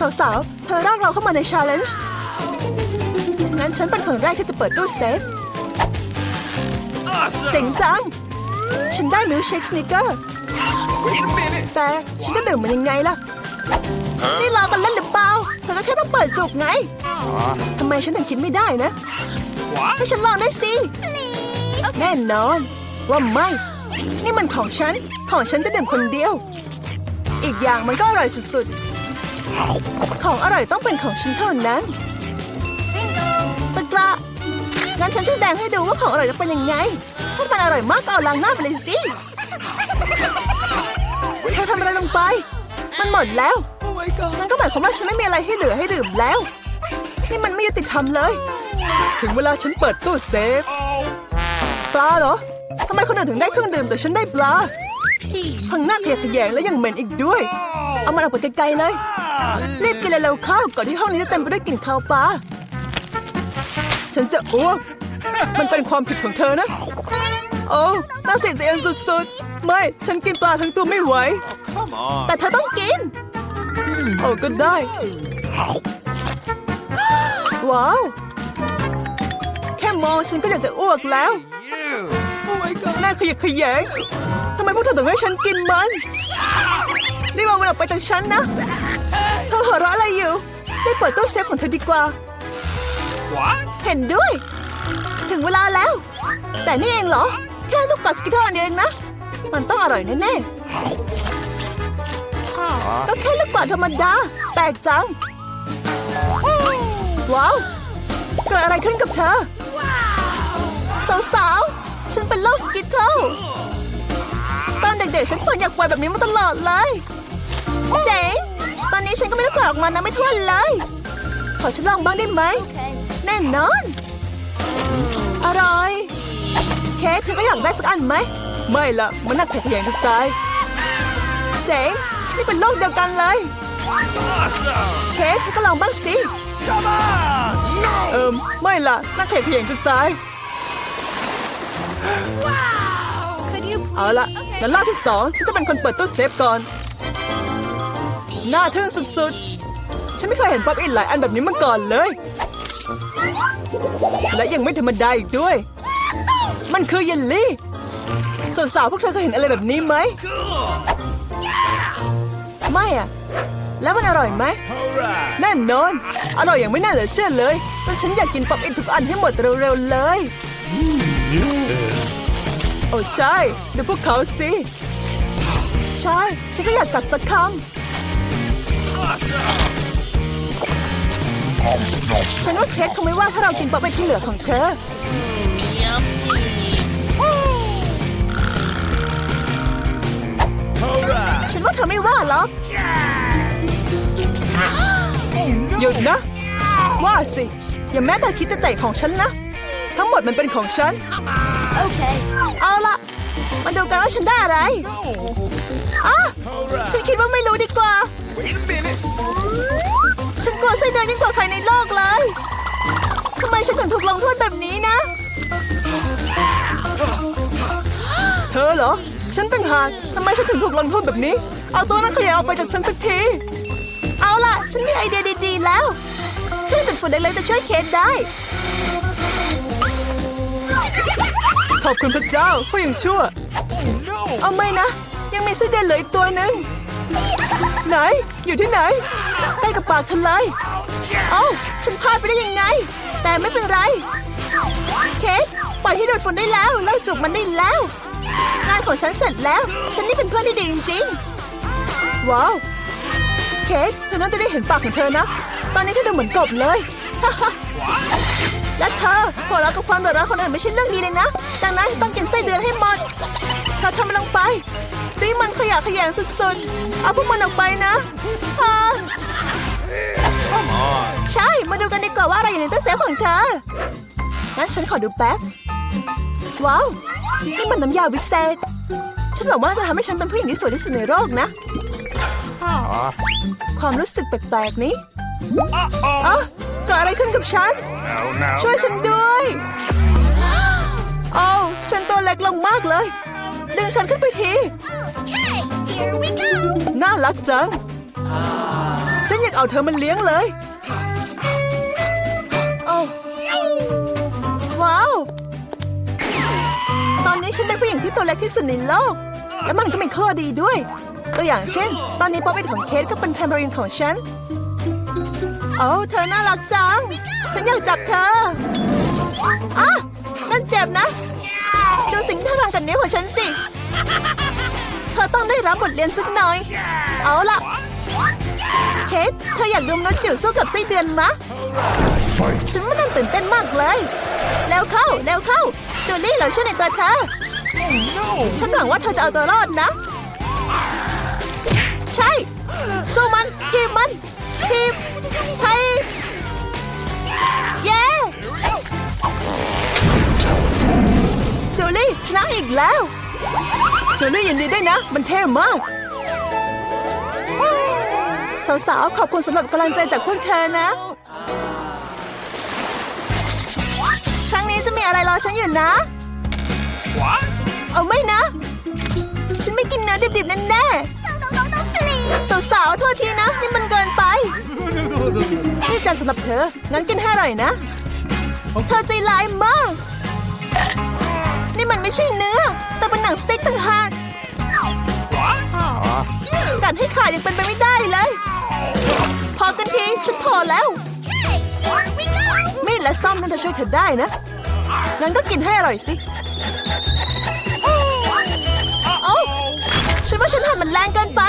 สาวๆ เธอร่างเราเข้ามาในชาเลนจ์งั้นฉันเป็นคนแรกที่จะเปิดตู้เซฟ เจ๋งจัง ฉันได้มิลค์เชคสนิเกอร์ Wait a minute. แต่ฉันจะดื่มมันยังไงล่ะ นี่เรากันเล่นหรือเปล่าเธอก็แค่ต้องเปิดจุกไง ทำไมฉันถึงคิดไม่ได้นะ What? ให้ฉันลองได้สิแน่นอน ว่าไม่ นี่มันของฉัน ของฉันจะดื่มคนเดียว อีกอย่างมันก็อร่อยสุดๆ ของอร่อยต้องเป็นของฉันเท่านั้นตะกละงั้นฉันจะแดงให้ดูว่าของอร่อยจะเป็นยังไงถ้ามันอร่อยมากก็เอาล้างหน้าไปเลยสิเธอทำอะไรลงไป มันหมดแล้ว oh นั่นก็หมายความว่าฉันไม่มีอะไรให้เหลือให้ดื่มแล้ว นี่มันไม่ยุติธรรมเลย ถึงเวลาฉันเปิดตู้เซฟ ปลาเหรอทำไมคนอื่นถึงได้เครื่องดื่มแต่ฉันได้ปลาทั้งหน้าเกลียดขยงและยังเหม็นอีกด้วย เอามันออกไปไกลๆเลย รีบกินเร็วๆเข้าก่อนที่ห้องนี้จะเต็มไปด้วยกลิ่นคาวปลาฉันจะอ้วกมันเป็นความผิดของเธอนะ โอ้น่าเสียใจสุดๆ ไม่ ฉันกินปลาทั้งตัวไม่ไหว Come on. แต่เธอต้องกิน โอ้ก็ได้ ว้าว แค่มองฉันก็อยากจะอ้วกแล้ว You. Oh my god. น่าขยะแขยงทำไมพวกเธอถึงให้ฉันกินมัน รีบเอามันออกไปจากฉันนะ เธอหัวเราะอะไรอยู่รีบเปิดตู้เซฟของเธอดีกว่า What? เห็นด้วย ถึงเวลาแล้ว แต่นี่เองเหรอ แค่ลูกปัดสกิททอนเองนะ มันต้องอร่อยแน่ๆก็แค่ลูกปัดธรรมดาแปลกจัง ว้าว เกิดอะไรขึ้นกับเธอ สาวๆ ฉันเป็นโรคสกิทเทิลตอนเด็กๆ ฉันฝันอยากปล่อยแบบนี้มาตลอดเลย เจ๋งตอนนี้ฉันก็ไม่ได้ปล่อยออกมานะไม่ทั่วเลย ขอฉันลองบ้างได้ไหม แน่นอน อร่อย เค้กเธอก็อยากได้สักอันไหม ไม่ละมันน่าแข็งแรงจะตาย เจ๋ง นี่เป็นโลกเดียวกันเลย Awesome. เค้กเธอก็ลองบ้างสิ Come on. No. เอิมไม่ละน่าแข็งแรงจะตาย Could you เอาละงั้นรอบที่สองฉันจะเป็นคนเปิดตู้เซฟก่อน น่าทึ่งสุดๆ ฉันไม่เคยเห็นป๊อปอินหลายอันแบบนี้มาก่อนเลย และยังไม่ธรรมดาอีกด้วย มันคือเยลลี่สาวๆพวกเธอเคยเห็นอะไรแบบนี้ไหม Cool. ไม่อะแล้วมันอร่อยไหม Alright. แน่นอน อร่อยอย่างไม่น่าเหลือเชื่อเลย แต่ฉันอยากกินป๊อปอินทุกอันให้หมดเร็วๆเลย โอ้ใช่ ดูพวกเขาสิ ใช่ ฉันก็อยากกัดสักค Awesome. ำ ฉันว่าเค้กคงไม่ว่าถ้าเรากินป๊อปอินที่เหลือของเธอ Alright. ฉันว่าเธอไม่ว่าหรอกหยุดนะ ว่าสิ อย่าแม้แต่คิดจะเตะของฉันนะ ทั้งหมดมันเป็นของฉัน okay? เอาละมาดูกันว่าฉันได้อะไรอะ Alright. ฉันคิดว่าไม่รู้ดีกว่า Wait a minute. ฉันกลัวไส้เดือนยิ่งกว่าใครในโลกเลยทำไมฉันถึงถูกลงโทษแบบนี้นะ เธอเหรอ ฉันต่างหากทำไมฉันถึงถูกลงโทษแบบนี้ เอาตัวนั้นขยะออกไปจากฉันสักที เอาล่ะ ฉันมีไอเดียดีๆแล้วเครื่องดูดฝุ่นเล็กๆจะช่วยเคสได้ ขอบคุณพระเจ้าเขายังชั่ว Oh no. เอาไม่นะ ยังมีไส้เดือนเหลืออีกตัวหนึ่ง ไหน อยู่ที่ไหนใกล้กับปากเธอเลยเอ้าฉันพลาดไปได้ยังไง แต่ไม่เป็นไร เค้กปล่อยให้ดูดฝุ่นได้แล้วเลิกจูบมันได้แล้วงานของฉันเสร็จแล้ว ฉันนี่เป็นเพื่อนที่ดีจริงๆว้าวเค้กเธอน่าจะได้เห็นปากของเธอนะ ตอนนี้เธอดูเหมือนกบเลยและเธอหัวเราะกับความเดือดร้อนคนอื่นไม่ใช่เรื่องดีเลยนะ ดังนั้นต้องกินไส้เดือนให้หมดเธอทำมันลงไป รีมันขยะแขยงสุดๆ เอาพวกมันออกไปนะอ่าใช่ มาดูกันดีกว่าว่าอะไรอยู่ในตู้เซฟของเธอ งั้นฉันขอดูแป๊บ ว้าว นี่มันน้ำยาวิเศษ ฉันหวังว่าจะทำให้ฉันเป็นผู้หญิงที่สวยที่สุดในโลกนะ ความรู้สึกแปลกๆนี้ Uh-oh. อะเกิดอะไรขึ้นกับฉัน ช่วยฉันด้วย โอ้าฉันตัวเล็กลงมากเลย ดึงฉันขึ้นไปที Okay, here we go. น่ารักจัง ฉันอยากเอาเธอมันเลี้ยงเลยโอ้ว้าว ตอนนี้ฉันเป็นผู้หญิงที่ตัวเล็กที่สุดในโลก และมันก็มีข้อดีด้วย ตัวอย่างเช่น ตอนนี้ป๊อปเป็นของเคสก็เป็นแทมเบอรินของฉัน โอ้เธอน่ารักจัง ฉันอยากจับเธออะนั่นเจ็บนะดูสิ่งำกับนิ้วของฉันสิ เธอต้องได้รับบทเรียนสักหน่อย เอาล่ะ เคทเธออยากดูมนุษย์จิ๋วสู้กับไส้เดือนมะ ฉันว่านั่นตื่นเต้นมากเลย แล้วเข้า แล้วเข้า จูลี่เราช่วยในตัวเธอ ฉันหวังว่าเธอจะเอาตัวรอดนะ ใช่ สู้มัน ทีมมัน ทีมไทยเย้ ลี่ชนะอีกแล้วจูลี่ยินดีด้วยนะ มันเท่มาก สาวๆ ขอบคุณสำหรับกำลังใจจากพวกเธอนะ ครั้งนี้จะมีอะไรรอฉันอยู่นะ What? เอาไม่นะ ฉันไม่กินเนื้อดิบๆ แน่ No, no, no, no, please. ๆสาวๆ โทษทีนะ นี่มันเกินไป นี่จานสำหรับเธอ งั้นกินให้อร่อยนะ เธอใจร้ายมาก นี่มันไม่ใช่เนื้อ แต่เป็นหนังสเต็กต่างหากกัดให้ขาดยังเป็นไปไม่ได้เลย พอกันทีฉันพอแล้ว มีดและซ่อมนั่นจะช่วยเธอได้นะงั้นก็กินให้อร่อยสิโอ้ฉันว่าฉันหั่นมันแรงเกินไป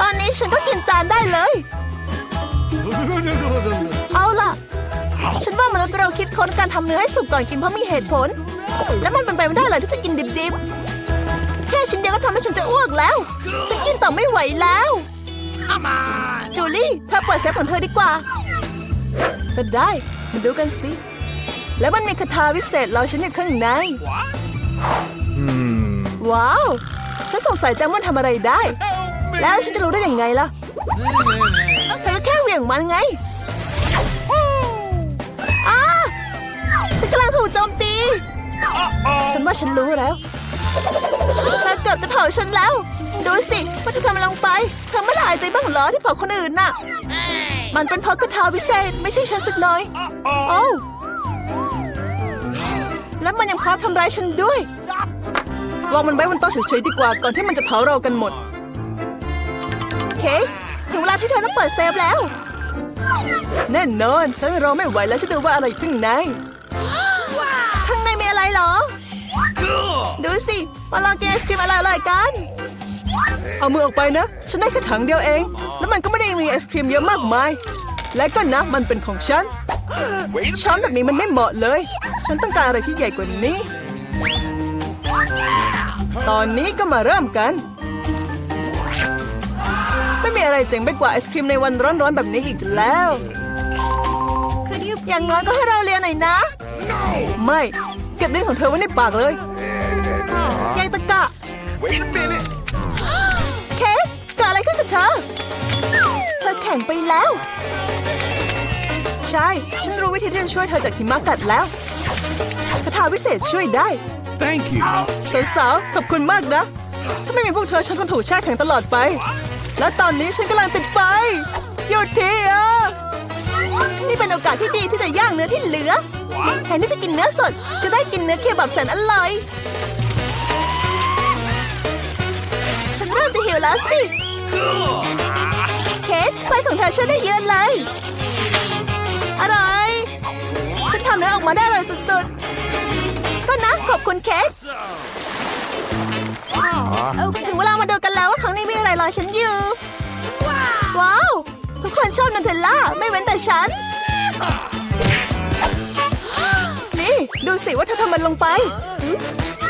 ตอนนี้ฉันก็กินจานได้เลย เอาล่ะ ฉันว่ามนุษย์เราคิดค้นการทำเนื้อให้สุกก่อนกินเพราะมีเหตุผล และมันเป็นไปไม่ได้เลยที่จะกินดิบๆ แค่ชิ้นเดียวก็ทำให้ฉันจะอ้วกแล้ว ฉันกินต่อไม่ไหวแล้ว Come on! จูลี่เธอเปิดเซฟของเธอดีกว่า ก็ได้มาดูกันสิ แล้วมันมีคาถาวิเศษเราฉันอยู่ข้างใน What? ว้าว ฉันสงสัยจังว่ามันทำอะไรได้ แล้วฉันจะรู้ได้ยังไงล่ะเธอก็แค่เหวี่ยงมันไง กำลังถูกโจมตี Uh-oh! ฉันว่าฉันรู้แล้วเธอเกือบจะเผาฉันแล้ว ดูสิว่าเธอทำอะไรลงไปเธอไม่ละอายใจบ้างเหรอที่เผาคนอื่นน่ะ มันเป็นเพราะคาถาวิเศษไม่ใช่ฉันสักหน่อย Uh-oh! โอ้วแล้วมันยังพร้อมทำร้ายฉันด้วยวางมันไว้บนโต๊ะเฉยๆดีกว่าก่อนที่มันจะเผาเรากันหมดโอเค ถึงเวลาที่เธอต้องเปิดเซฟแล้ว แน่นอน ฉันรอไม่ไหวแล้วฉันดูว่าอะไรอยู่ข้างใน ดูสิมาลองกินไอศครีมอร่อยๆกัน เอามือออกไปนะ ฉันได้แค่ถังเดียวเอง แล้วมันก็ไม่ได้มีไอศครีมเยอะมากมาย และก็นะมันเป็นของฉัน ช้อนแบบนี้มันไม่เหมาะเลย ฉันต้องการอะไรที่ใหญ่กว่านี้ ตอนนี้ก็มาเริ่มกัน ไม่มีอะไรเจ๋งไปกว่าไอศครีมในวันร้อนๆแบบนี้อีกแล้วอย่างน้อยก็ให้เราเรียนหน่อยนะ ไม่ เก็บเรื่องของเธอไว้ในปากเลย ยายตะกะ Wait a minute! เคสเกิดอะไรขึ้นกับเธอ เธอแข่งไปแล้ว ใช่ ฉันรู้วิธีที่จะช่วยเธอจากหิมะกัดแล้วคาถาวิเศษช่วยได้ Thank you. สาวๆ ขอบคุณมากนะ ถ้าไม่มีพวกเธอฉันคงถูกแช่แข็งตลอดไป และตอนนี้ฉันกำลังติดไฟ หยุดทีอะนี่เป็นโอกาสที่ดีที่จะย่างเนื้อที่เหลือ What? แทนที่จะกินเนื้อสด จะได้กินเนื้อเคบับแสนอร่อย ริ่มจะหิวแล้วสิ Good! เคสไฟของเธอช่วยได้เยอะเลย อร่อย ฉันทำเนื้อออกมาได้อร่อยสุดๆ ก็นะขอบคุณเคส okay? ถึงเวลามาดูกันแล้วว่าครั้งนี้มีอะไรรอฉันอยู่ ว้าว ทุกคนชอบนันเทลล่า ไม่เว้นแต่ฉัน นี่ ดูสิว่าเธอทำมันลงไป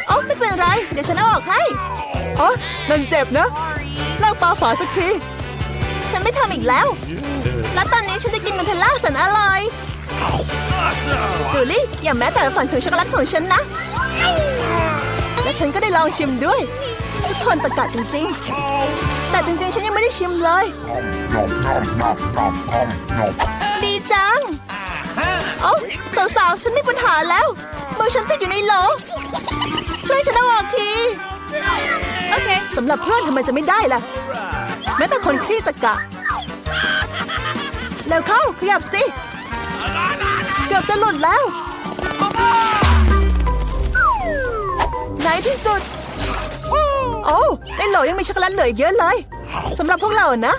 โอ้ไม่เป็นไร เดี๋ยวฉันเอาออกให้ โอ้นั่นเจ็บนะเลิกปาฝาสักที ฉันไม่ทำอีกแล้ว และตอนนี้ฉันจะกินนันเทลล่าแสนอร่อย จูลี่ อย่าแม้แต่ฝันถึงช็อกโกแลตของฉันนะ และฉันก็ได้ลองชิมด้วย ทุกคนตะกะจริงๆ แต่จริงๆ ฉันยังไม่ได้ชิมเลย ดีจัง โอ้สาวๆ ฉันมีปัญหาแล้วมือฉันติดอยู่ในโหลช่วยฉันเอาออกที สำหรับเพื่อนทำไมจะไม่ได้ล่ะ แม้แต่คนขี้ตะกะ แล้วเข้าขยับสิ เกือบจะหลุดแล้วในที่สุด โอ้ในโหลยังมีช็อกโกแลตเหลืออีกเยอะเลยสำหรับพวกเรานะ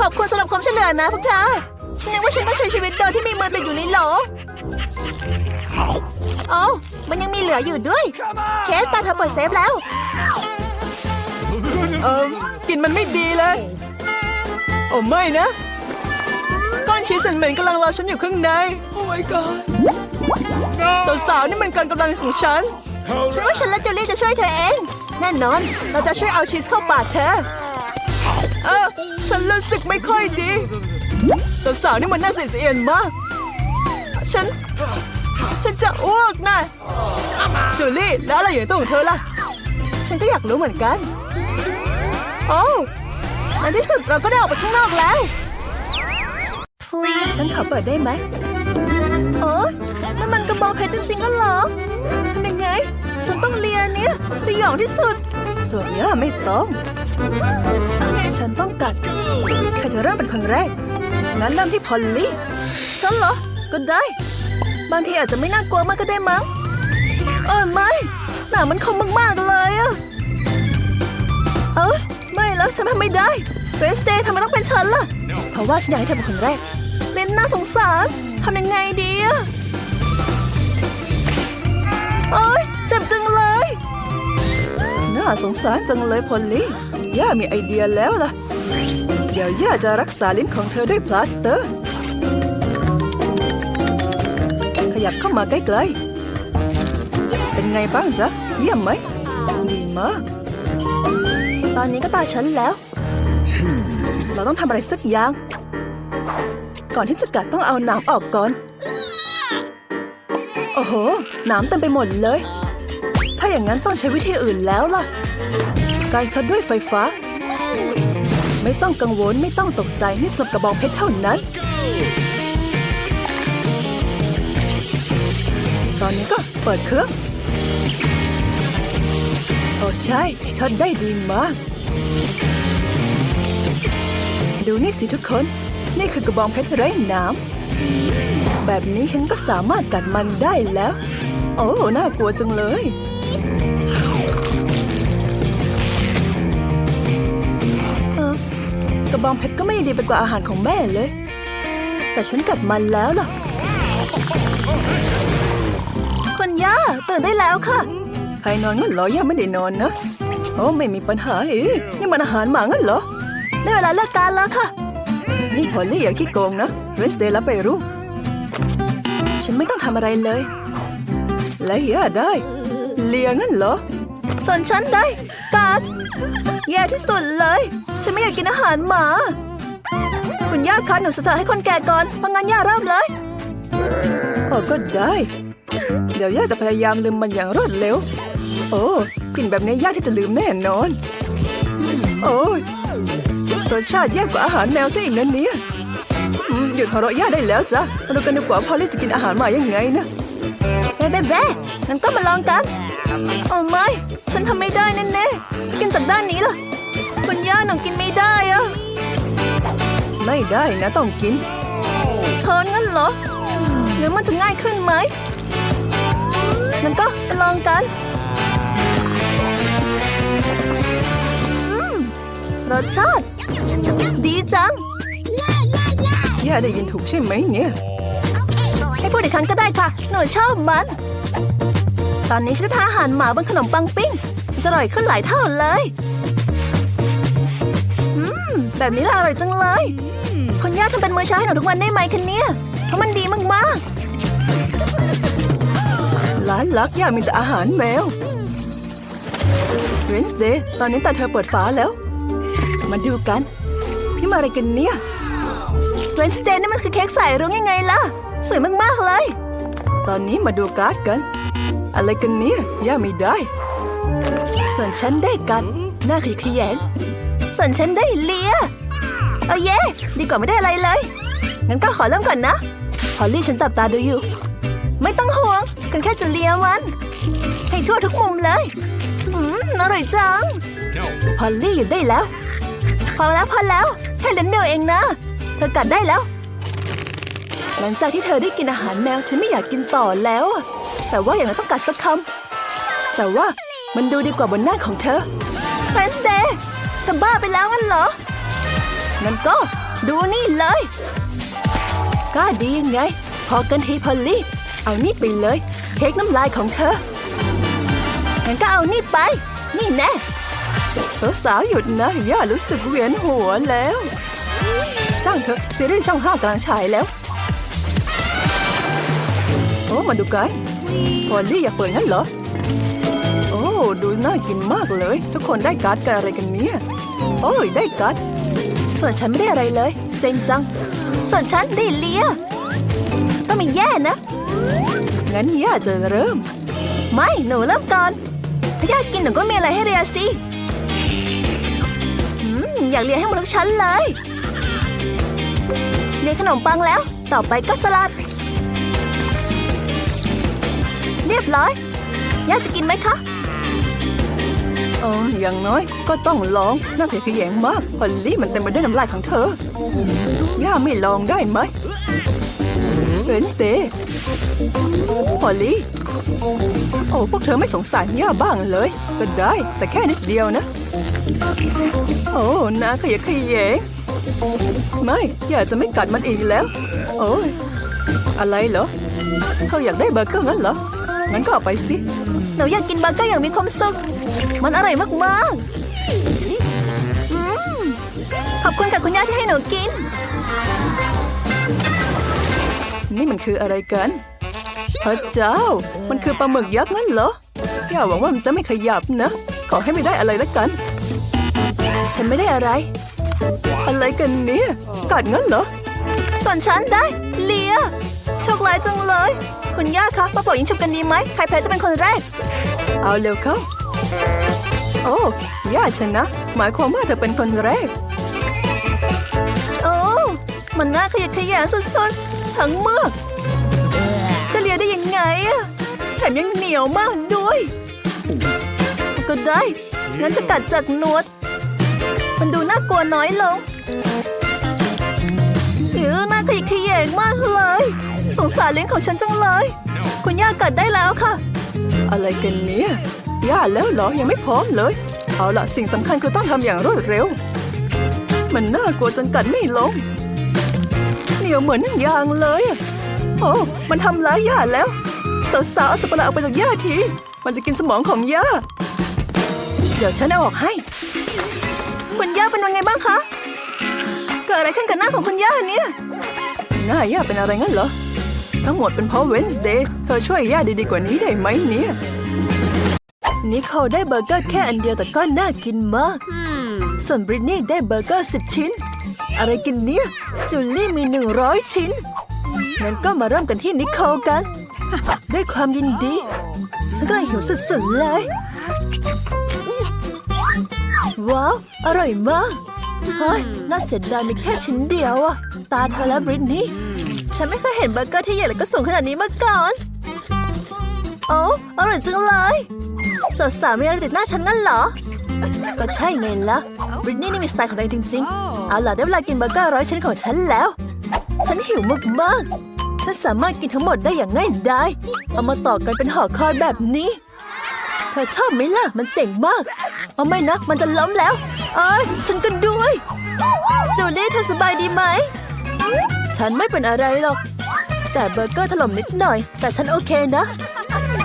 ขอบคุณสำหรับความช่วยเหลือนะพวกเธอฉันยังว่าฉันต้องใช้ชีวิตโดยที่มีมือติดอยู่ในโหล โอ้มันยังมีเหลืออยู่ด้วย เคสตาเธอเปิดเซฟแล้ว เออกลินมันไม่ดีเลย โอ้ไม่นะ ก้อนชีสเหม็นๆกำลังรอฉันอยู่ข้างใน โอ้ my god สาวๆ นี่มันการกำลังของฉัน ฉันว่าฉันและจูลี่จะช่วยเธอเอง แน่นอน เราจะช่วยเอาชีสเข้าปากเธอ เออ ฉันรู้สึกไม่ค่อยดี สาวๆ นี่มันน่าเสียดสียนมาก ฉัน ฉันจะอ้วกนะจูลี่แล้วอะไรอย่างตัวของเธอล่ะ ฉันก็อยากรู้เหมือนกัน โอ้ในที่สุดเราก็ได้ออกไปข้างนอกแล้ว Please. ฉันขอเปิดได้ไหมโอ้นั่นมันกระบองเพชรจริงๆก็เหรอทำยังไง ฉันต้องเรียนเนี่ยสยองที่สุด ส่วนย่าไม่ต้อง ฉันต้องกัดใครจะเริ่มเป็นคนแรก งั้นเริ่มที่พอลลี่ ฉันเหรอ ก็ได้ บางทีอาจจะไม่น่ากลัวมากก็ได้มั้งเออไม่หนามันคมมากๆเลยอะเออไม่แล้วฉันทำไม่ได้เวสเดย์ทำไมต้องเป็นฉันล่ะ เพราะว่าฉันอยากให้เธอเป็นคนแรก เล่นน่าสงสารทำยังไงดีอะโอ๊ยเจ็บจังเลย น่าสงสารจังเลยพอลลี่ย่ามีไอเดียแล้วล่ะ เดี๋ยวย่าจะรักษาลิ้นของเธอด้วยพลาสเตอร์ ยับเข้ามาใกล้ๆ เป็นไงบ้างจ๊ะ เยี่ยมไหม ดีมาก ตอนนี้ก็ตาฉันแล้ว เราต้องทำอะไรสักอย่าง ก่อนที่จะกัดต้องเอาหนามออกก่อน โอ้โห หนามเต็มไปหมดเลย ถ้าอย่างนั้นต้องใช้วิธีอื่นแล้วล่ะ การช็อตด้วยไฟฟ้า ไม่ต้องกังวลไม่ต้องตกใจนี่สำหรับกระบองเพชรเท่านั้น ตอนนี้ก็เปิดเครื่องโอ้ใช่ช็อตได้ดีมาก ดูนี่สิทุกคน นี่คือกระบองเพชรไร้น้ำแบบนี้ฉันก็สามารถกัดมันได้แล้ว โอ้น่ากลัวจังเลย กระบองเพชรก็ไม่ดีไปกว่าอาหารของแม่เลย แต่ฉันกัดมันแล้วล่ะ ย่าตื่นได้แล้วค่ะใครนอนงั้นเหรอย่าไม่ได้นอนนะโอ้ไม่มีปัญหาเอ๊ะนี่มันอาหารหมางั้นเหรอได้เวลาเลิกการแล้วค่ะ นี่พอลลี่อย่าขี้โกงนะเวสเดย์รับไปรู้ ฉันไม่ต้องทำอะไรเลยและย่าได้ เลียงั้นเหรอส่วนฉันได้กัดแย่ที่สุดเลย ฉันไม่อยากกินอาหารหมา คุณย่าคะหนูสะให้คนแก่ก่อนเพราะงั้นย่าเริ่มเลยโอ้ก็ได้ เดี๋ยวย่าจะพยายามลืมมันอย่างรวดเร็ว โอ้กลิ่นแบบนี้ยากที่จะลืมแน่นอน โอ้ยรสชาติแย่กว่าอาหารแมวซะอีกนั่นเนี่ยอืมหยุดหัวเราะย่าได้แล้วจ้ะมากันดีกว่าพอลี่จะกินอาหารหมายังไงนะเบ๊ะเบ๊ะเบ๊ะงั้นก็มาลองกันโอ้ไม่ฉันทำไม่ได้แน่ๆกินจากด้านนี้ล่ะคุณย่าหนูกินไม่ได้อะไม่ได้นะต้องกินช้อนงั้นเหรอหรือมันจะง่ายขึ้นไหม งั้นก็ไปลองกันอืมรสชาติ ดีจังย่าได้ยินถูกใช่ไหมเนี่ย ให้พูดอีกครั้งก็ได้ค่ะ หนูชอบมัน ตอนนี้ฉันจะทานอาหารหมาบนขนมปังปิ้งมันจะอร่อยขึ้นหลายเท่าเลย อืม แบบนี้ละอร่อยจังเลย คุณย่าทำเป็นมื้อเช้าให้หนูทุกวันได้ไหมคะเนี่ย เพราะมันดีมากๆ ร้านลักย่ามีแต่อาหารแมวเวนส์เดย์ตอนนี้ตาเธอเปิดฝาแล้ว มาดูกัน พี่มาอะไรกันเนี่ยเวนส์เดย์นี่มันคือเค้กใส่รุ้งยังไงล่ะ สวยมากๆเลย ตอนนี้มาดูการ์ดกัน อะไรกันเนี่ยย่าไม่ได้ ส่วนฉันได้กัน หน้าขยะแขยงส่วนฉันได้เลียเอาเย่ดีกว่าไม่ได้อะไรเลยงั้นก็ขอเริ่มก่อนนะพอลลี่ฉันตับตาดูอยู่ ไม่ต้องห่วง กันแค่จะเลียมัน ให้ทั่วทุกมุมเลย อืมอร่อยจัง No. พอลลี่หยุดได้แล้ว พอแล้วพอแล้วแค่เล่นเดียวเองนะ เธอกัดได้แล้ว หลังจากที่เธอได้กินอาหารแมวฉันไม่อยากกินต่อแล้ว แต่ว่าอย่างน้อยต้องกัดสักคำแต่ว่ามันดูดีกว่าบนหน้าของเธอเฟนสเดย์เธอบ้าไปแล้วงั้นเหรองั้นก็ดูนี่เลยกล้าดียังไง พอกันทีพอลลี่ เอานี่ไปเลย เค้กน้ำลายของเธองั้นก็เอานี่ไป นี่แน่สาวๆหยุดนะย่ารู้สึกเวียนหัวแล้วช่างเถอะซีรีส์ช่องห้ากลังฉายแล้ว โอ้มาดูกันพอลลี่อยากเปิดงั้นเหรอ โอ้ดูน่ากินมากเลย ทุกคนได้การ์ดกันอะไรกันเนี่ย โอ้ยได้การ์ดส่วนฉันไม่ได้อะไรเลย เซ็งจัง ส่วนฉันได้เลีย็ไม่แย่นะ งั้นย่าจะเริ่ม ไม่ หนูเริ่มก่อน ถ้าอยากกินหนูก็มีอะไรให้เรียสิอืมอยากเรียให้หมดทุกชั้นเลยเรียขนมปังแล้ว ต่อไปก็สลัด เรียบร้อย ย่าจะกินไหมคะเอออย่างน้อยก็ต้องลองน่าเสียขยงมากพอลลี่มันเต็มไปด้วยน้ำลายของเธอย่าไม่ลองได้ไหม เรนสเตย์พอลลี่ โอ้พวกเธอไม่สงสารย่าบ้างเลย ก็ได้ แต่แค่นิดเดียวนะ โอ้นาขยะขยงไม่ย่าจะไม่กัดมันอีกแล้ว โอ้ยอะไรเหรอเธออยากได้เบอร์เกอร์งั้นเหรอ งั้นก็เอาไปสิ หนูอยากกินเบอร์เกอร์อย่างมีความสุข มันอร่อยมากๆขอบคุณกับคุณย่าที่ให้หนูกิน นี่มันคืออะไรกันพระเจ้า มันคือปลาหมึกยักษ์งั้นเหรอย่าหวังว่ามันจะไม่ขยับนะ ขอให้ไม่ได้อะไรแล้วกัน ฉันไม่ได้อะไร อะไรกันเนี่ยกัดงั้นเหรอ ส่วนฉันได้ เลียโชคร้ายจังเลย คุณย่าคะมาเป่ายิงฉุบกันดีไหมใครแพ้จะเป็นคนแรก เอาเร็วเข้า โอ้ย่าชนะ หมายความว่าเธอเป็นคนแรก โอ้ มันน่าขยะแขยงสุดๆ ทั้งเมือกจะเลียได้ยังไงอะแถมยังเหนียวมากด้วย ก็ได้ งั้นจะกัดจากนวด มันดูน่ากลัวน้อยลงเออน่าขยิกขยงมากเลย สงสารเลี้ยงของฉันจังเลย คุณย่ากัดได้แล้วค่ะ อะไรกันเนี่ยย่าแล้วเหรอ ยังไม่พร้อมเลย เอาล่ะ สิ่งสำคัญคือต้องทำอย่างรวดเร็ว มันน่ากลัวจนกัดไม่ลง เหนียวเหมือนนั่งยางเลยอะโอ้มันทำร้ายย่าแล้วสาวๆเอาสับปะรดออกไปจากย่าที มันจะกินสมองของย่า เดี๋ยวฉันเอาออกให้คุณย่าเป็นยังไงบ้างคะ เกิดอะไรขึ้นกับหน้าของคุณย่าเนี่ย หน้าย่าเป็นอะไรงั้นเหรอ ทั้งหมดเป็นเพราะเวนส์เดย์ เธอช่วยย่าดีๆกว่านี้ได้ไหมเนี่ย นิโคลได้เบอร์เกอร์แค่อันเดียวแต่ก็น่ากินมาก ส่วนบริตนี่ได้เบอร์เกอร์สิบชิ้น อะไรกินเนี่ยจูลี่มีหนึ่งร้อยชิ้น งั้นก็มาเริ่มกันที่นิโคลกัน ด้วยความยินดีฉันกำลังหิวสุดๆเลย ว้าว อร่อยมากเฮ้ยน่าเสียดายมีแค่ชิ้นเดียวอะตาเธอและบริตนี่ ฉันไม่เคยเห็นเบอร์เกอร์ที่ใหญ่และก็สูงขนาดนี้มาก่อนโอ้อร่อยจังเลยสาวๆมีอะไรติดหน้าฉันงั้นเหรอ ก็ใช่ไงล่ะบริตนี่นี่มีสไตล์ของตัวเองจริง ๆ เอาล่ะได้เวลากินเบอร์เกอร์ร้อยชิ้นของฉันแล้ว ฉันหิวมากๆฉันสามารถกินทั้งหมดได้อย่างง่ายดายเอามาต่อกันเป็นห่อคอยแบบนี้ เธอชอบไหมล่ะ มันเจ๋งมากเอาไม่นะ มันจะล้มแล้ว เอ้ยฉันก็ด้วยจูลี่เธอสบายดีไหม ฉันไม่เป็นอะไรหรอก แต่เบอร์เกอร์ถล่มนิดหน่อย แต่ฉันโอเคนะ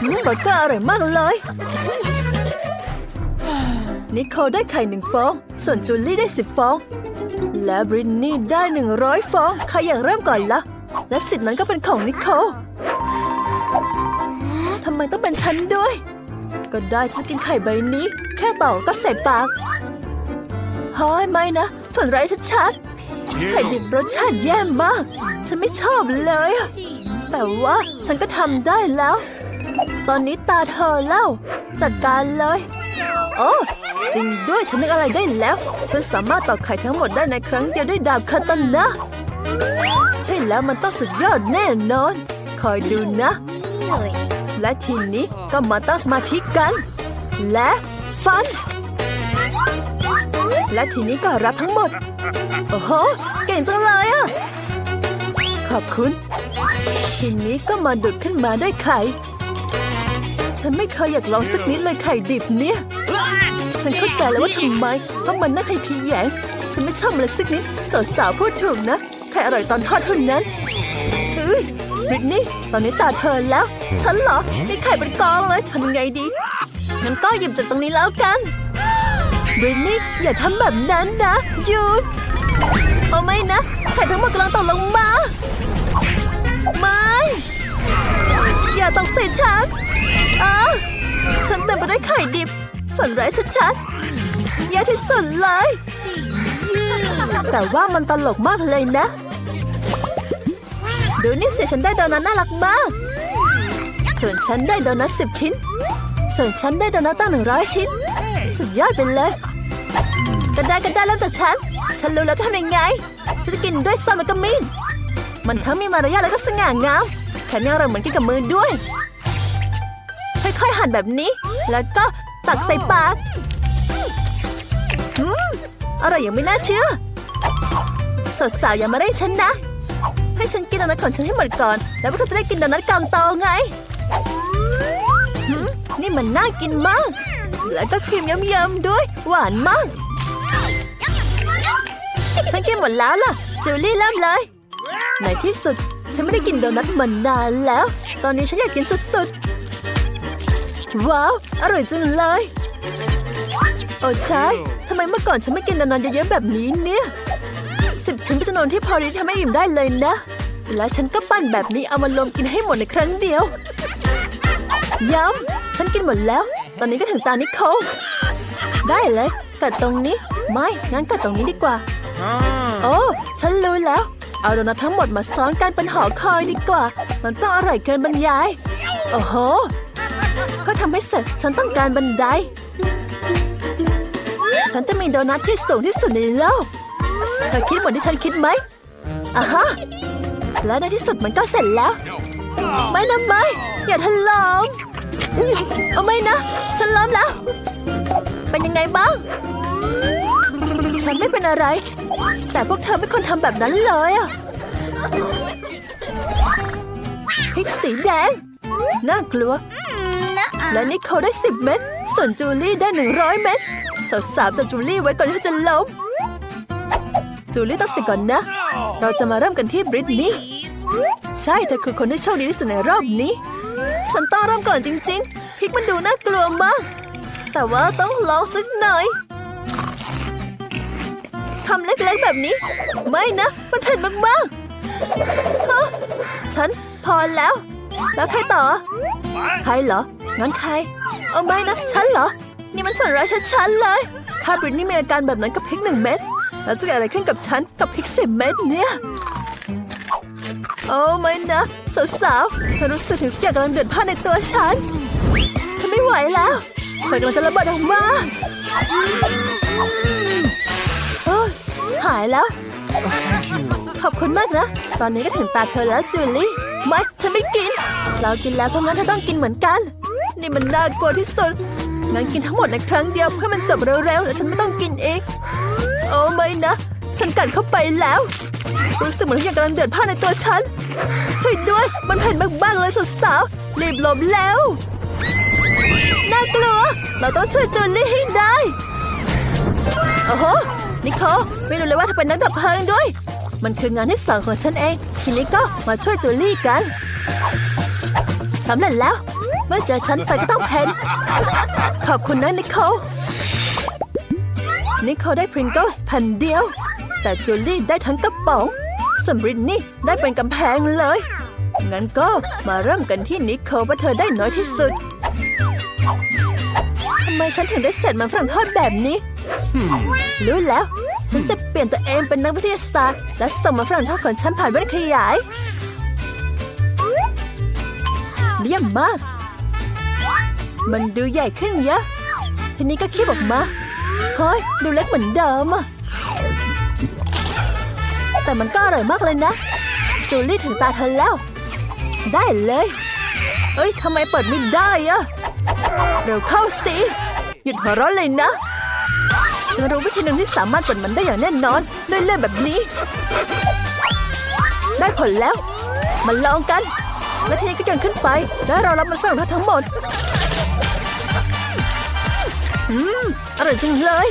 อืมเบอร์เกอร์อร่อยมากเลย นิโคลได้ไข่หนึ่งฟอง ส่วนจูลี่ได้สิบฟอง และบรินนี่ได้หนึ่งร้อยฟอง ใครอยากเริ่มก่อนละ่ะ และสิทธิ์นั้นก็เป็นของนิโคลทำไมต้องเป็นฉันด้วย ก็ได้จะกินไข่ใบนี้ แค่ต่อก็ใส่ปากฮ้ยไม่นะฝันร้ายชัดๆ ไข่ดิบรสชาติแย่มาก ฉันไม่ชอบเลย แต่ว่าฉันก็ทำได้แล้ว ตอนนี้ตาเธอแล้วจัดการเลย โอ้จริงด้วยฉันนึกอะไรได้แล้ว ฉันสามารถตอกไข่ทั้งหมดได้ในครั้งเดียวด้วยดาบคาตานะ ใช่แล้วมันต้องสุดยอดแน่นอน คอยดูนะ และทีนี้ก็มาตั้งสมาธิกัน และฟัน และทีนี้ก็รับทั้งหมด โอ้โห เก่งจังเลยอะขอบคุณ ทีนี้ก็มาดุดขึ้นมาได้ไข่ ฉันไม่เคยอยากลองสักนิดเลยไข่ดิบเนี่ย ฉันเข้าใจแล้วว่าทำไมต้องมันน่าใครขยงฉันไม่ชอบมันเลยสักนิดสาวๆพูดถูกนะไข่อร่อยตอนทอดเท่านั้นเฮ้ยบริตนี่ตอนนี้ตาเธอแล้ว ฉันเหรอไมีไข่เป็นกองเลยทำยังไงดีงั้นก็หยิบจากตรงนี้แล้วกันบริตนี่อย่าทำแบบนั้นนะหยุดเอาไม่นะไข่ทั้งหมดกำลังตกลงมาไม่อย่าตกใส่ฉันอะฉันเต็มไปด้วยไข่ดิบ ฝันร้ายชัดๆแย่ที่สุดเลย แต่ว่ามันตลกมากเลยนะ ดูนี่สิฉันได้โดนัทน่ารักมาก ส่วนฉันได้โดนัทสิบชิ้น ส่วนฉันได้โดนัทตั้งหนึ่งร้อยชิ้น สุดยอดไปเลยกระดาษกระดาษเริ่มจากฉัน ฉันรู้แล้วจะทำยังไง ฉันจะกินด้วยซอสแล้วก็มีนมันทั้งมีมารยาทแล้วก็สง่างามแถมยังอร่อยเหมือนกินกับมือด้วย ค่อยๆหั่นแบบนี้ แล้วก็ ตักใส่ปากอืมอร่อยอย่างไม่น่าเชื่อ สดสาวอย่ามาได้ฉันนะ ให้ฉันกินโดนัทของฉันให้หมดก่อน แล้วพวกเธอจะได้กินโดนัทกำโตไงหืมนี่มันน่ากินมาก แล้วก็ครีมเยิ้มๆด้วย หวานมาก ฉันกินหมดแล้วล่ะ จูลี่เริ่มเลย ในที่สุด ฉันไม่ได้กินโดนัทมานานแล้ว ตอนนี้ฉันอยากกินสุดๆ ว้าว อร่อยจังเลย โอ้ใช่ทำไมเมื่อก่อนฉันไม่กินโดนัทเยอะๆแบบนี้เนี่ยสิบชิ้นเป็นจำนวนที่พอดีทำให้อิ่มได้เลยนะ และฉันก็ปั้นแบบนี้เอามารวมกินให้หมดในครั้งเดียวย้ำฉันกินหมดแล้ว ตอนนี้ก็ถึงตานิโคลได้เลยกัดตรงนี้ ไม่งั้นกัดตรงนี้ดีกว่า โอ้ฉันรู้แล้ว เอาโดนัททั้งหมดมาซ้อนกันเป็นหอคอยดีกว่า มันต้องอร่อยเกินบรรยาย โอ้โหก็ ทำให้เสร็จ ฉันต้องการบันได ฉันจะมีโดนัทที่สูงที่สุดในโลก เธอคิดเหมือนที่ฉันคิดไหมอะฮะ แล้วในที่สุดมันก็เสร็จแล้ว ไม่นะไม่อย่าทะลอมเอาไม่นะ ฉันล้มแล้ว เป็นยังไงบ้าง ฉันไม่เป็นอะไร แต่พวกเธอไม่ควรทำแบบนั้นเลยอะพริกสีแดง น่ากลัว และนิโคได้สิบเม็ด ส่วนจูลี่ได้หนึ่งร้อยเม็ดสาวๆจะจูลี่ไว้ก่อนที่จะล้ม จูลี่ต้องสิก่อนนะ เราจะมาเริ่มกันที่บริตนี่ใช่เธอคือคนที่โชคดีที่สุดในรอบนี้ ฉันต้องเริ่มก่อนจริง ๆพริกมันดูน่ากลัวมาก แต่ว่าต้องลองสักหน่อยทำเล็กๆแบบนี้ ไม่นะ มันเผ็ดมากๆฮะฉันพอแล้ว แล้วใครต่อ ใครเหรอ งั้นใคร เอาไม่นะ ฉันเหรอ นี่มันฝันร้ายชัดๆเลย ถ้าบริตนี่มีอาการแบบนั้นกับพริกหนึ่งเม็ด แล้วจะเกิดอะไรขึ้นกับฉันกับพริกสิบเม็ดเนี่ย โอ้ไม่นะ สาวๆฉันรู้สึกถึงอยากกำลังเดือดพ่านในตัวฉัน ฉันไม่ไหวแล้วไฟกำลังจะระเบิดออกมาโอ้ยหายแล้ว ขอบคุณมากนะ ตอนนี้ก็ถึงตาเธอแล้วจูลี่ไม่ฉันไม่กิน เรากินแล้วเพราะงั้นเธอต้องกินเหมือนกัน นี่มันน่ากลัวที่สุดงั้นกินทั้งหมดในครั้งเดียวเพื่อมันจบเร็วๆแล้วฉันไม่ต้องกินอีกโอ้ไม่นะ ฉันกัดเข้าไปแล้ว รู้สึกเหมือนทุกอย่างกำลังเดือดพล่านในตัวฉัน ช่วยด้วย มันเผ็ดมากๆเลยสาวๆรีบหลบแล้วน่ากลัว เราต้องช่วยจูลี่ให้ได้โอ้โหนิโคลไม่รู้เลยว่าเธอเป็นนักดับเพลิงด้วย มันคืองานที่สองของฉันเอง ทีนี้ก็มาช่วยจูลี่กันสำเร็จแล้ว มื่อเจอฉันไฟก็ต้องเพ่นขอบคุณนะนิโคลนิโคลได้พริงเกิลส์แผ่นเดียว แต่จูลี่ได้ทั้งกระป๋องส่วนบริตนี่ได้เป็นกำแพงเลย งั้นก็มาเริ่มกันที่นิโคลว่าเธอได้น้อยที่สุดทำไมฉันถึงได้เสร็จมันฝรั่งทอดแบบนี้รู้แล้วฉันจะเปลี่ยนตัวเองเป็นนักวิทยาศาสตร์และส่งมันฝรั่งทอดของฉันผ่านแว่นขยายเยี่ยมมาก มันดูใหญ่ขึ้นเยอะ ทีนี้ก็คีบออกมา เฮ้ย ดูเล็กเหมือนเดิมอะแต่มันก็อร่อยมากเลยนะ จูลี่ถึงตาเธอแล้ว ได้เลย เอ้ยทำไมเปิดไม่ได้อะเร็วเข้าสิ หยุดหัวเราะเลยนะฉันรู้วิธีหนึ่งที่สามารถกดมันได้อย่างแน่นอนเลื่อยๆแบบนี้ ได้ผลแล้ว มาลองกัน และทีนี้ก็โยนขึ้นไป แล้วเรารับมันฝรั่งทั้งหมด อืม อร่อยจังเลย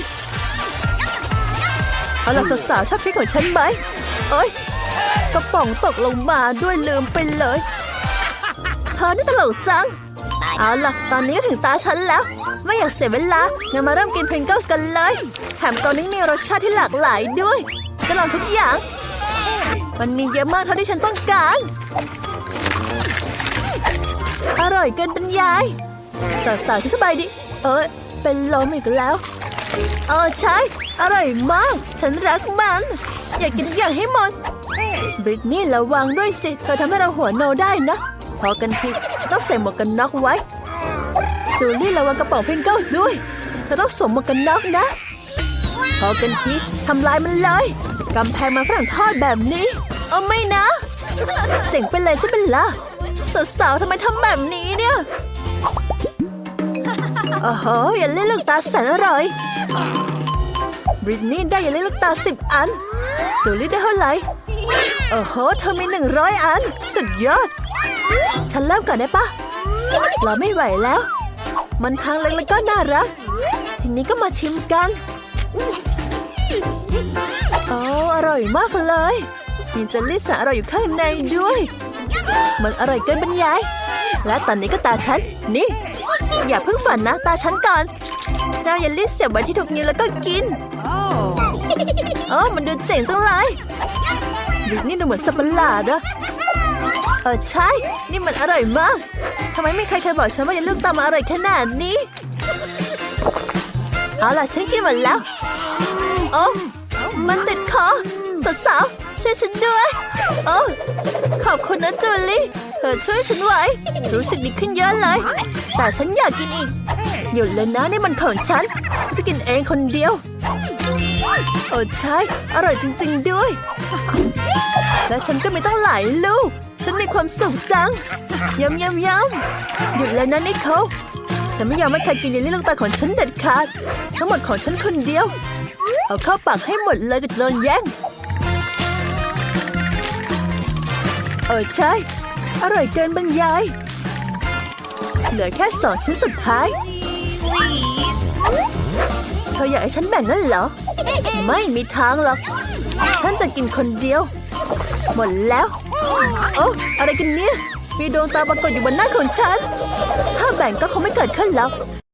เอาล่ะสาวๆชอบพริกของฉันไหมเอ้ยกระป๋องตกลงมาด้วยลืมไปเลยเธอนี่ตลกจัง เอาล่ะ ตอนนี้ก็ถึงตาฉันแล้ว ไม่อยากเสียเวลา งั้นมาเริ่มกินพริงเกิลส์กันเลย แถมตอนนี้มีรสชาติที่หลากหลายด้วยจะลองทุกอย่าง มันมีเยอะมากเท่าที่ฉันต้องการ อร่อยเกินบรรยาย สาวๆฉันสบายดี เอ้ย เป็นลมอีกแล้วเออใช่อร่อยมาก ฉันรักมัน อยากกินทุกอย่างให้หมดบริตนี่ระวังด้วยสิเธอทำให้เราหัวโนได้นะ พอกันทีฉันต้องใส่หมวกกันน็อกไว้ จูลี่ระวังกระเป๋าพิงเกิลส์ด้วย เธอต้องสวมหมวกกันน็อกนะ พอกันทีทำลายมันเลยกำแพงมันฝรั่งทอดแบบนี้เอาไม่นะเจ๋งไปเลยใช่ไหมล่ะสาวๆทำไมทำแบบนี้เนี่ย โอ้โหอย่าเล่นลูกตาแสนอร่อยบริตนี่ได้อย่าเล่นลูกตาสิบอันจูลี่ได้เท่าไหร่โอ้โหเธอมีหนึ่งร้อยอัน สุดยอด ฉันเริ่มก่อนได้ปะเราไม่ไหวแล้ว มันทั้งเล็กแล้วก็น่ารัก ทีนี้ก็มาชิมกันโอ้อร่อยมากเลยมีเจลลี่สาอร่อยอยู่ข้างในด้วย มันอร่อยเกินบรรยาย และตอนนี้ก็ตาฉัน นี่ อย่าเพิ่งฝันนะ ตาฉันก่อนเจ้าเยลลี่เสียบไว้ที่ถูกนิ้วแล้วก็กินโอ้มันดูเจ๋งจังเลยดินี่ดูเหมือนสับประหลาดอะเออใช่ นี่มันอร่อยมากทำไมไม่ใครเคยบอกฉันว่าอย่าลืมตามมาอร่อยขนาดนี้ เอาล่ะฉันกินหมดแล้ว โอ้มันติดคอสาวๆช่วยฉันด้วยโอ้ขอบคุณนะจูลี่ เธอช่วยฉันไว้ รู้สึกดีขึ้นเยอะเลย แต่ฉันอยากกินอีก หยุดเลยนะนี่มันของฉันฉันจะกินเองคนเดียว โอ้ใช่ อร่อยจริง ๆ ด้วย และฉันก็มีตั้งหลายลูก ฉันมีความสุขจังยำยำยำหยุดแล้วนะนิโคลฉันไม่ยอมให้ใครกินเยลลี่ลูกตาของฉันเด็ดขาด ทั้งหมดของฉันคนเดียว เอาเข้าปากให้หมดเลยก็จะโดนแย่ง ออใช่ อร่อยเกินบรรยาย เหลือแค่สองชิ้นสุดท้าย Please. เธออยากให้ฉันแบ่งนั่นเหรอ ไม่มีทางหรอก ฉันจะกินคนเดียว หมดแล้ว โอ้อะไรกันเนี่ย มีดวงตาปรากฏอยู่บนหน้าของฉัน ถ้าแบ่งก็คงไม่เกิดขึ้นหรอก